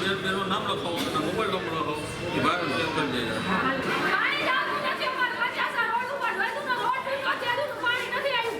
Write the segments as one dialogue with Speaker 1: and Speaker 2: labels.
Speaker 1: બેનું નામ લખાવો અને મોબાઈલ નંબર લખાવો એ ભાઈ સેવ કરી દેજો
Speaker 2: પાણી જ આવતું નથી અમારે પચાસા રોડ ઉપર વધુનો રોડ તૂટ્યો છે હજુ પાણી નથી આવ્યું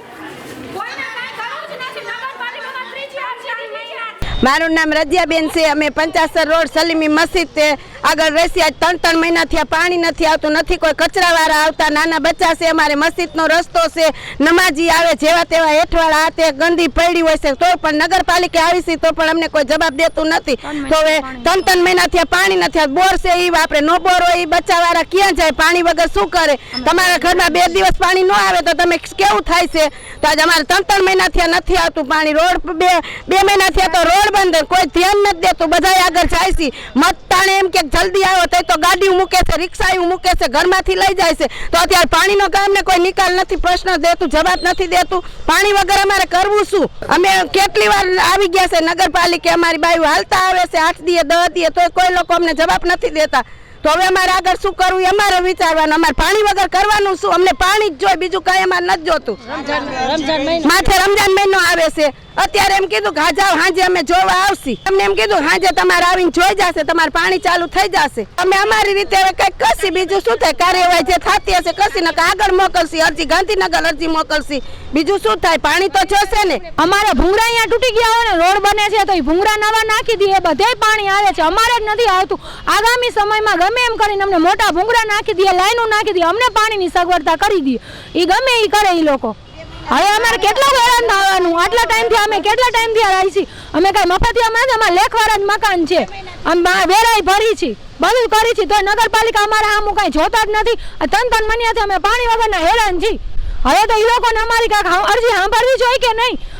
Speaker 2: કોઈને કાંઈ કરવું જ નથી નગરપાલિકામાં ત્રીજી અરજી મહિના
Speaker 3: મારું નામ રજિયાબેન છે. અમે પંચાસર રોડ સલીમી મસ્જિદ તે આગળ રહેશે. આજ ત્રણ ત્રણ મહિના થયા પાણી નથી આવતું નથી કોઈ કચરાવાળા આવતા. નાના બચ્ચા છે. અમારે મસ્જિદનો રસ્તો છે. નમાજી આવે જેવા તેવા હેઠવાળા આ તે ગંદી પડી હોય છે. તો પણ નગરપાલિકા આવી છે તો પણ અમને કોઈ જવાબ દેતું નથી. તો હવે ત્રણ ત્રણ મહિના થયા પાણી નથી આવતું. બોર છે એ આપણે નો બોર હોય એ બચ્ચાવાળા ક્યાં જાય? પાણી વગર શું કરે? તમારા ઘરમાં બે દિવસ પાણી ન આવે તો તમે કેવું થાય છે? તો આજે અમારે ત્રણ ત્રણ મહિના થયા નથી આવતું પાણી. રોડ બે બે મહિના થયા તો રોડ બંધ કોઈ ધ્યાન નથી દેતું. બધા આગળ જાય છે. મતતાણે એમ કે જલ્દી આવ્યો તો તો ગાડીઓ મૂકે છે, રિક્ષાઓ મૂકે છે, ઘરમાંથી લઈ જાય છે. તો અત્યારે પાણીનો કામને કોઈ નિકાલ નથી, પ્રશ્ન દેતું, જવાબ નથી દેતું. પાણી વગર અમારે કરવું શું? અમે કેટલી વાર આવી ગયા છે નગરપાલિકા, અમારી બાયું હાલતા આવે છે, આઠ દીએ દસ દીએ તો કોઈ લોકો અમને જવાબ નથી દેતા. તો હવે અમારે આગળ શું કરવું અમારે વિચારવાનું અમારે પાણી વગર કરવાનું શું? અમને પાણી જ જોઈએ બીજું કાંઈ અમારે નથી જોતું. માથે રમજાન મહિનો આવે છે. અત્યારે એમ કીધું કે હાજા હાજે અમે જોવા આવશી. અમને એમ કીધું હાજે તમારે આવીને જોઈ જશે તમારે પાણી ચાલુ થઈ જશે. અમે અમારી રીતે હવે કંઈક કશી બીજું શું થાય? કાર્યવાહી જે થતી હશે કશી ને આગળ મોકલશી. અરજી ગાંધીનગર અરજી મોકલશી. બીજું શું થાય? પાણી તો જશે ને.
Speaker 4: અમારા ભૂંગળા અહીંયા તૂટી ગયા હોય ને રોડ બને છે તો એ ભૂંગળા નવા નાખી દઈએ બધે પાણી આવે છે. અમારે જ નથી આવતું. આગામી સમયમાં ગમે એમ કરીને અમને મોટા ભૂંગળા નાખી દે, લાઈનો નાખી દે, અમને પાણીની સગવડતા કરી દે. એ ગમે એ કરે એ લોકો. હવે અમારે કેટલું હેરાન થવાનું? આટલા ટાઈમથી અમે કેટલા ટાઈમથી આવી છીએ? અમે કાંઈ મફતિયામાં નથી અમારે લેખવાળા જ મકાન છે. અમે વેરાઈ ભરી છીએ. બધું કરી છીએ. તો નગરપાલિકા અમારા આમ કાંઈ જોતા જ નથી. તન ત્રણ મહિનાથી અમે પાણી વગરના હેરાન છીએ. હવે તો એ લોકોને અમારી કાંઈક અરજી સાંભળવી જોઈએ કે નહીં?